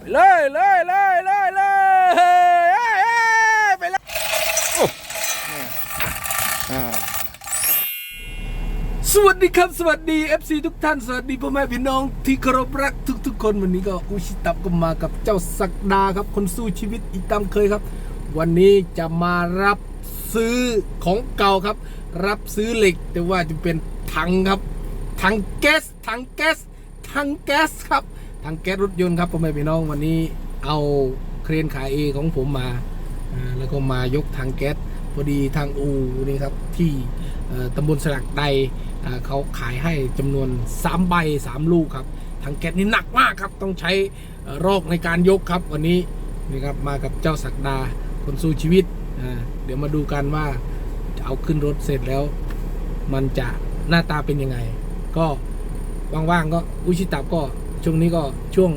ไปเลยเลยเลยเลยเลยเอ้ยเอ้ยไปเลยโอ้เนี่ยอ่าสวัสดีครับ สวัสดี FC ทุกท่าน สวัสดีพ่อแม่พี่น้องที่เคารพรักทุก ๆ คนวันนี้ก็อุชิตับก็มากับเจ้าศักดาครับ คนสู้ชีวิตอีกตามเคยครับ วันนี้จะมารับซื้อของเก่าครับ รับซื้อเหล็ก แต่ว่าจะเป็นถังครับถังแก๊สถังแก๊สถังแก๊สครับ ถังแก๊สรถยนต์ครับพ่อแม่พี่น้องวันนี้เอาเครนขายเอของผมมา แล้วก็มายกถังแก๊สพอดีทางอูนี่ครับที่ตำบลสลักใดเขาขายให้จำนวน 3 ใบ 3 ลูกครับถังแก๊สนี่หนักมากครับต้องใช้รอกในการยกครับ วันนี้นี่ครับมากับเจ้าศักดาคนสู้ชีวิต เดี๋ยวมาดูกันว่าเอาขึ้นรถเสร็จแล้ว มันจะหน้าตาเป็นยังไง ก็ว่างๆก็อุชิตับก็ ช่วงนี้ก็ช่วง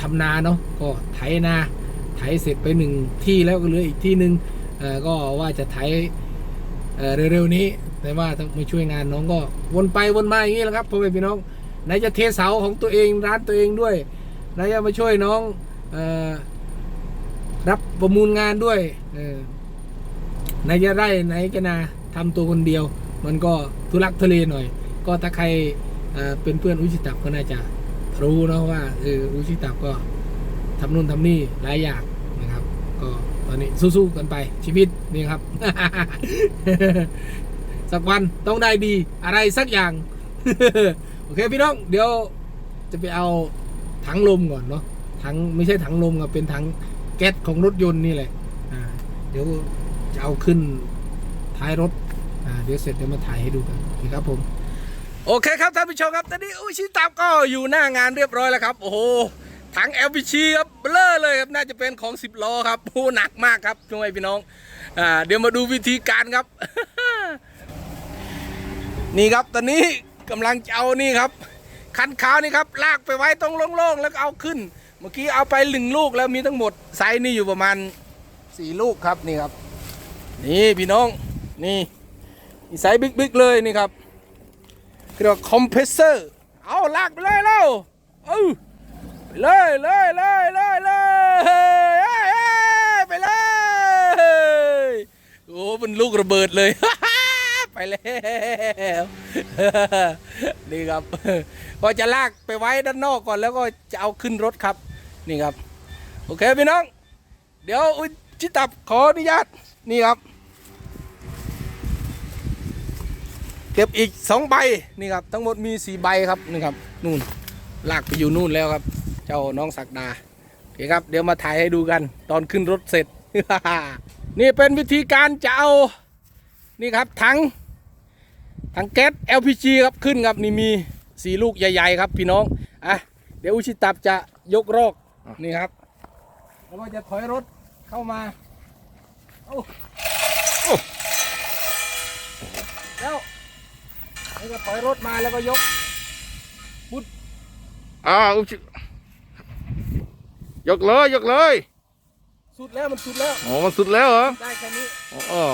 ทำนาเนาะก็ไถนาไถเสร็จไปหนึ่งที่แล้วก็เหลืออีกที่หนึ่งก็ว่าจะไถเร็วๆนี้แต่ว่าต้องมาช่วยงานน้องก็วนไปวนมาอย่างนี้แหละครับพ่อแม่พี่น้องไหนจะเทเสาของตัวเองร้านตัวเองด้วยไหนจะมาช่วยน้องอรับประมูลงานด้วยไหนจะไร่ไหนจะนาทำตัวคนเดียว มันก็ทุลักทุเลหน่อย ก็ถ้าใครเป็นเพื่อนอุชิตับก็น่าจะ รู้เนอะว่าเอออุชิตับก็ทำนู่นทำนี่หลายอย่างนะครับ ก็ตอนนี้สู้ๆกันไปชีวิตนี่ครับ สักวันต้องได้ดีอะไรสักอย่าง โอเคพี่น้อง เดี๋ยวจะไปเอาถังลมก่อนเนาะถังไม่ใช่ถังลมครับเป็นถังแก๊สของรถยนต์นี่แหละอ่าเดี๋ยวจะเอาขึ้นท้ายรถอ่าเดี๋ยวเสร็จเดี๋ยวมาถ่ายให้ดูกันโอเคครับผม โอเคครับท่านผู้ชมครับตอนนี้อุชิตับก็อยู่หน้างานเรียบร้อยแล้วครับ โอ้โหถัง LPG ครับเบลอเลยครับน่าจะเป็นของ 10ล้อครับโอ้หนักมากครับช่วยพี่น้องอ่าเดี๋ยวมาดูวิธีการครับ นี่ครับตอนนี้กำลังจะเอานี่ครับ คันขาวนี่ครับ ลากไปไว้ตรงโล่งๆแล้วก็เอาขึ้น เมื่อกี้เอาไปหนึ่งลูกแล้วมีทั้งหมดไซส์นี่อยู่ประมาณสี่ลูกครับนี่ครับ นี่พี่น้องนี่ไซส์บิ๊กๆเลยนี่ครับ เรียกว่าคอมเพรสเซอร์ เอาลากไปเลยแล้วเออไปเลยเลยเลยเลยเลยเอ้ยเอ้ยไปเลย โอ้เป็นลูกระเบิดเลย ไปแล้วนี่ครับ ก็จะลากไปไว้ด้านนอกก่อนแล้วก็จะเอาขึ้นรถครับ นี่ครับ โอเคพี่น้อง เดี๋ยวจิตับขออนุญาต นี่ครับ เก็บอีกสองใบนี่ครับทั้งหมดมีสี่ใบครับนี่ครับนู่นลากไปอยู่นู่นแล้วครับ เจ้าน้องศักดาโอเคครับ เดี๋ยวมาถ่ายให้ดูกัน ตอนขึ้นรถเสร็จ นี่เป็นวิธีการจะเอานี่ครับถังถังแก๊ส LPG ครับขึ้นครับนี่มีสี่ลูกใหญ่ๆครับพี่น้องอะเดี๋ยวอุชิตับจะยกรอกนี่ครับแล้วก็จะถอยรถเข้ามาเอาโอ้แล้ว แล้วก็ถอยรถมาแล้วก็ยกอ่าอุ๊ยยกเลยยกเลยสุดแล้วมันสุดแล้วอ๋อมันสุดแล้วเหรอได้แค่นี้อ๋อ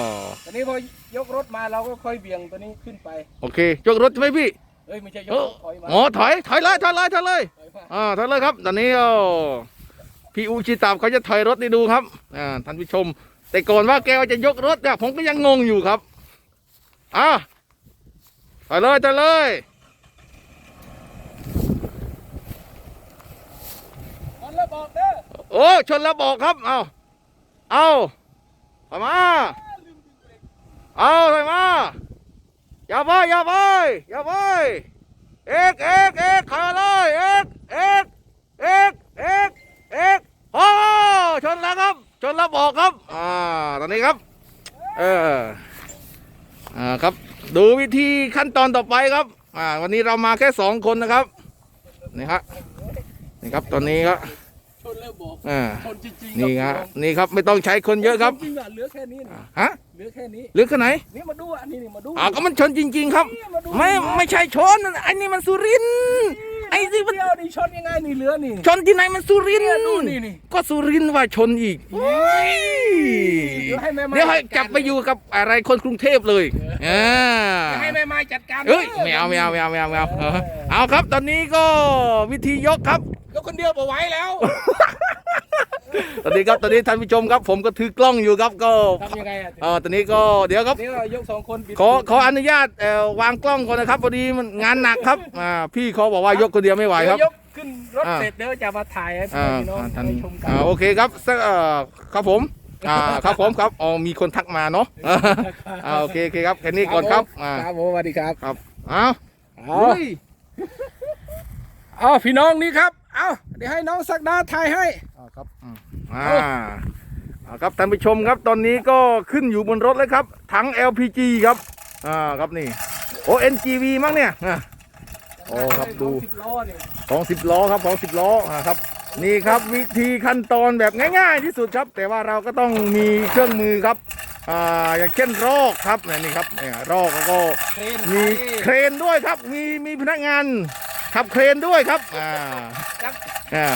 ตอนนี้พอยกรถมาเราก็ค่อยเบี่ยงตัวนี้ขึ้นไป โอเค ยกรถใช่ไหมพี่เอ้ยไม่ใช่ยเอกอรถถอยมาอ๋อถอยถอยเลยถอยเลยถอยเลยถอยมาอ่าถอยเลยครับ ตอนนี้โอ้พี่อูชิตามเขาจะถอยรถนี่ดูครับอ่าท่านผู้ชม แต่ก่อนว่าแกว่าจะยกรถเนี่ยผมก็ยังงงอยู่ครับอ่า ถอยเลยถอยเลยคนแล้วบอกเด้อโอ้ชนแล้วบอกครับ เอาเอาถอยมาเอาถอยมาอย่าไปอย่าไปอย่าไปเอกเอกเอกขายเลยเอกเอกเอกเอกเอกโอ้ชนแล้วครับ ชนแล้วบอกครับ อ่าตอนนี้ครับ เอออ่าครับ ดูวิธีขั้นตอนต่อไปครับ อ่า วันนี้เรามาแค่สองคนนะครับ นี่ครับ นี่ครับ ตอนนี้ครับชนแล้วบอกอ่าชนจริงๆนี่คครัรับบนี่ครับ ไม่ต้องใช้คนเยอะครับ จริงๆอะเหลือแค่นี้นี่ฮะ เหลือแค่นี้หรือขนาดไหน นี่มาดูอันนี้นี่มาดูอ่าก็มันชนจริง ๆ ครับนี่มาดูไม่ ไม่ใช่ชนไอ้นี่มันสุรินทร์ไอ้ที่มันเดียวนี่ชนยังไงนี่เหลือนี่ ชนที่ไหนมันสุรินทเนี่ยร์ดูนี่นี่ก็สุรินทร์ว่าชนอีกโอ้ยเดี๋ยวให้แม่ไม้ เดี๋ยวให้จัดการจับไปอยู่กับอะไรคนกรุงเทพเลยอ่า ให้แม่ไม้จัดการเอ้ยไม่เอาไม่เอาไม่เอาไม่เอาไม่เอาเออเอาครับ ตอนนี้ก็วิธียกครับ ยกคนเดียวบ่ไหวแล้วดีครับตอนนี้ท่านผู้ชมครับ ผมก็ถือกล้องอยู่ครับก็ทำยังไงอะเออตอนนี้ก็เดี๋ยวครับนี่เรายกสองคนปิดขอขออนุญาตเอ่อวางกล้องก่อนนะครับพอดีมันงานหนักครับอ่าพี่เขาบอกว่ายกคนเดียวไม่ไหวครับเดี๋ยวยกขึ้นรถอ่าเสร็จเดี๋ยวจะมาถ่ายให้อ่าพี่น้องท่านได้ชมกันอ่าโอเคครับสักเอ่อครับผมอ่าครับผมครับอ๋อมีคนทักมาเนาะอ่าโอเคโอเคครับแค่นี้ก่อนครับอ่าครับผมสวัสดีครับครับอ้าวเอาเอาพี่น้องนี่ครับ เอาเดี๋ยวให้น้องสักดาถ่ายให้อ่าครับอืมอ่าอ่าครับท่านผู้ชมครับตอนนี้ก็ขึ้นอยู่บนรถแล้วครับถัง LPG ครับอ่าครับนี่โอ้ NGV มั้งเนี่ยอะโอ้ครับดูสิบล้อเนี่ยของสิบล้อครับของสิบล้ออ่าครับ นี่ครับวิธีขั้นตอนแบบง่ายๆที่สุดครับ แต่ว่าเราก็ต้องมีเครื่องมือครับอ่าอย่างเช่นรอกครับเนี่ยนี่ครับเนี่ยรอกแล้วก็เครนมีเครนด้วยครับ มีมีพนักงาน ขับเครนด้วยครับอ่าครับ อ่า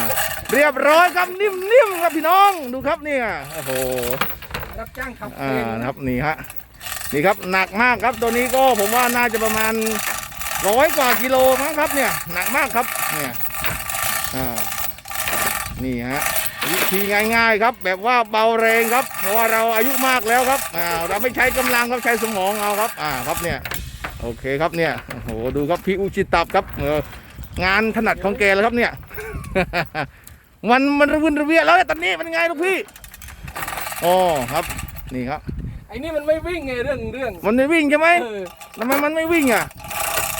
เรียบร้อยครับนิ่มๆครับพี่น้องดูครับเนี่ยโอ้โหรับจ้างขับเครอ่านนะครับนี่ฮะนี่ครับหนักมากครับตัวนี้ก็ผมว่าน่าจะประมาณร้อยกว่ากิโลมั้งครับเนี่ยหนักมากครับเนี่ยอ่านี่ฮะวิธีง่าย ๆ ครับ แบบว่าเบาแรงครับ เพราะว่าเราอายุมากแล้วครับอ่าเราไม่ใช้กำลังครับใช้สมองเอาครับอ่าครับเนี่ยโอเคครับเนี่ยโอ้โหดูครับพี่อุชิตับครับเออ งานถนัดของแกแล้วครับเนี่ย มันมันระวินระเวียแล้วเนี่ยตอนนี้มันไงลูกพี่อ๋อครับ นี่ครับ ไอ้นี่มันไม่วิ่งไงเรื่องเรื่องมันไม่วิ่งใช่ไหมเออทำไมมันไม่วิ่งอะ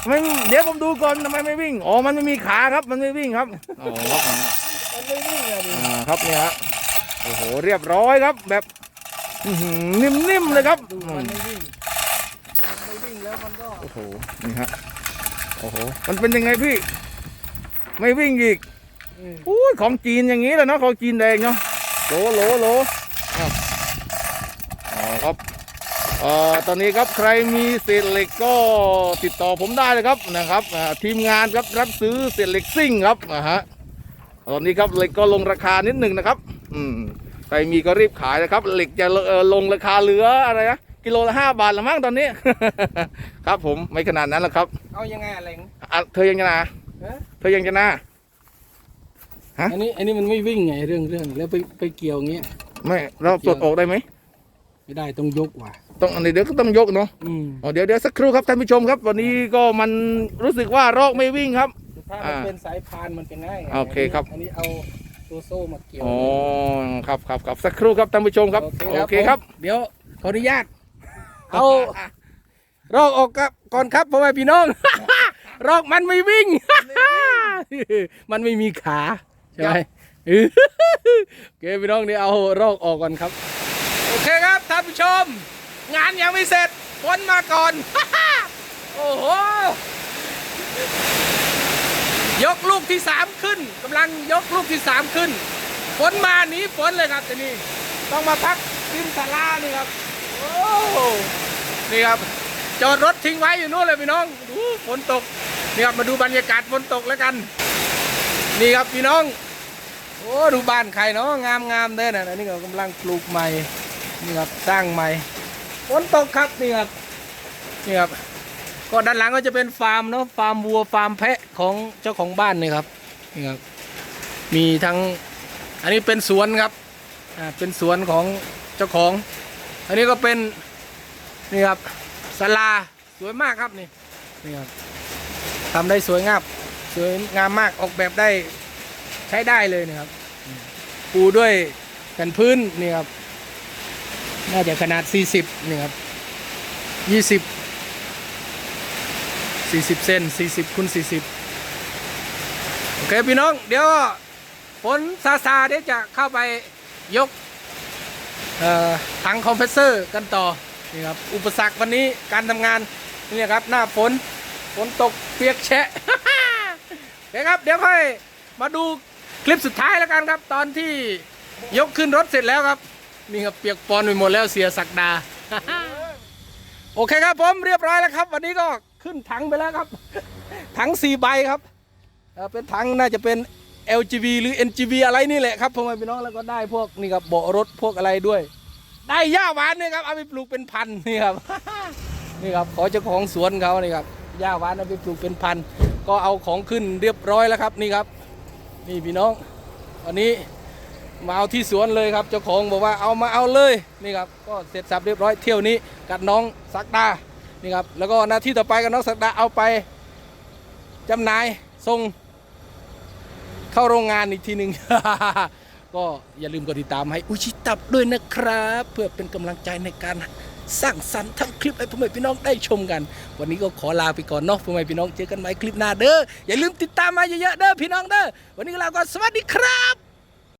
ไม่เดี๋ยวผมดูก่อนทำไมไม่วิ่งอ๋อมันไม่มีขาครับ มันไม่วิ่งครับอ๋อครับมันไม่วิ่งอะดิอ่าครับเนี่ยฮะโอ้โหเรียบร้อยครับ แบบอื้อหือนิ่มๆเลยครับดูมันไม่วิ่งมันไม่วิ่งแล้วมันก็โอ้โห นี่ฮะ โอ้โห มันเป็นยังไงพี่ ไม่วิ่งอีกอืมอุ้ยของจีนอย่างนี้แหละเนาะของจีนแดงเนาะโหลโหลโหลอ้าวอ๋อครับเอ่อตอนนี้ครับใครมีเศษเหล็กก็ติดต่อผมได้เลยครับนะครับอ่าทีมงานครับรับซื้อเศษเหล็กซิ่งครับนะฮะตอนนี้ครับเหล็กก็ลงราคานิดหนึ่งนะครับ อืมใครมีก็รีบขายนะครับ เหล็กจะเอ่อลงราคาเหลืออะไรนะกิโลละห้าบาทละมั้งตอนนี้ ครับผมไม่ขนาดนั้นหรอกครับ เอายังไงอะไรงอะเธอยังจะนาเอ๊ะ เธอยังจะนาฮะอันนี้อันนี้มันไม่วิ่งไงเรื่องเรื่องแล้วไปไปเกี่ยวอย่างเงี้ยไม่เราปลดออกได้ไหมไม่ได้ต้องยกว่ะต้องอันนี้เดี๋ยวก็ต้องยกเนาะอืมอ๋อเดี๋ยวเดี๋ยวสักครู่ครับท่านผู้ชมครับ วันนี้ก็มันรู้สึกว่ารอกไม่วิ่งครับถ้ามันอ่าเป็นสายพานมันจะง่ายไงโอเคครับอันนี้เอาตัวโซ่มาเกี่ยวอ๋อครับครับครับสักครู่ครับท่านผู้ชมครับโอเคครับผมเดี๋ยวขออนุญาตเอารอกออกครับก่อนครับพ่อแม่พี่น้องรอกมันไม่วิ่ง มันไม่มีขาใช่ไหมเออโอเคพี่น้องเดี๋ยวเอารอกออกก่อนครับ โอเคครับท่านผู้ชม งานยังไม่เสร็จฝนมาก่อน โอ้โห ยกลูกที่สามขึ้นกำลังยกลูกที่สามขึ้นฝนมาหนีฝนเลยครับทีนี้ต้องมาพักริมศาลานี่ครับโอ้นี่ครับจอดรถทิ้งไว้อยู่นู่นเลยพี่น้องดูฝนตก นี่ครับมาดูบรรยากาศฝนตกแล้วกัน นี่ครับพี่น้อง โอ้ดูบ้านใครเนาะงามงามเด้อนะอันนี่ก็กำลังปลูกใหม่นี่ครับสร้างใหม่ฝนตกครับนี่ครับนี่ครับก็ด้านหลังก็จะเป็นฟาร์มเนาะฟาร์มวัวฟาร์มแพะของเจ้าของบ้านนี่ครับนี่ครับมีทั้งอันนี้เป็นสวนครับอ่าเป็นสวนของเจ้าของ อันนี้ก็เป็นนี่ครับศาลาสวยมากครับนี่นี่ครับ ทำได้สวยงามสวยงามมากออกแบบได้ใช้ได้เลยนะครับ ปูด้วยแผ่นพื้นนี่ครับ น่าจะขนาด 40นี่ครับ 20 40 เซน40คูณ40 โอเค พี่น้อง เดี๋ยวฝนซาซาเดี๋ยวจะเข้าไปยกถังคอมเพรสเซอร์กันต่อ นี่ครับ อุปสรรควันนี้การทำงาน นี่ครับ หน้าฝน ฝนตกเปียกแฉะโอเคครับเดี๋ยวค่อยมาดูคลิปสุดท้ายแล้วกันครับ ตอนที่ยกขึ้นรถเสร็จแล้วครับนี่ครับเปียกปอนไปหมดแล้วเสียศักดา โอเคครับผมเรียบร้อยแล้วครับ วันนี้ก็ขึ้นถังไปแล้วครับ ถังสี่ใบครับเป็นถังน่าจะเป็น LGV หรือ NGV อะไรนี่แหละครับพ่อแม่พี่น้องแล้วก็ได้พวกนี่ครับเบาะรถพวกอะไรด้วย ได้หญ้าหวานนี่ครับเอาไปปลูกเป็นพันนี่ครับนี่ครับขอเจ้าของสวนเขานี่ครับ หญ้าหวานเอาไปปลูกเป็นพันก็เอาของขึ้นเรียบร้อยแล้วครับนี่ครับ นี่พี่น้องวันนี้มาเอาที่สวนเลยครับ เจ้าของบอกว่าเอามาเอาเลยนี่ครับก็เสร็จสับเรียบร้อยเที่ยวนี้กับน้องสักดานี่ครับแล้วก็หน้าที่ต่อไปกับน้องสักดาเอาไปจำหน่ายส่งเข้าโรงงานอีกทีหนึ่งก็อย่าลืมกดติดตามให้อุชิตับด้วยนะครับ เพื่อเป็นกำลังใจในการ สร้างสรรค์ทำคลิปให้พ่อแม่พี่น้องได้ชมกัน วันนี้ก็ขอลาไปก่อนเนาะพ่อแม่พี่น้องเจอกันใหม่คลิปหน้าเด้ออย่าลืมติดตามมาเยอะๆเด้อพี่น้องเด้อวันนี้ก็ลาก่อนสวัสดีครับ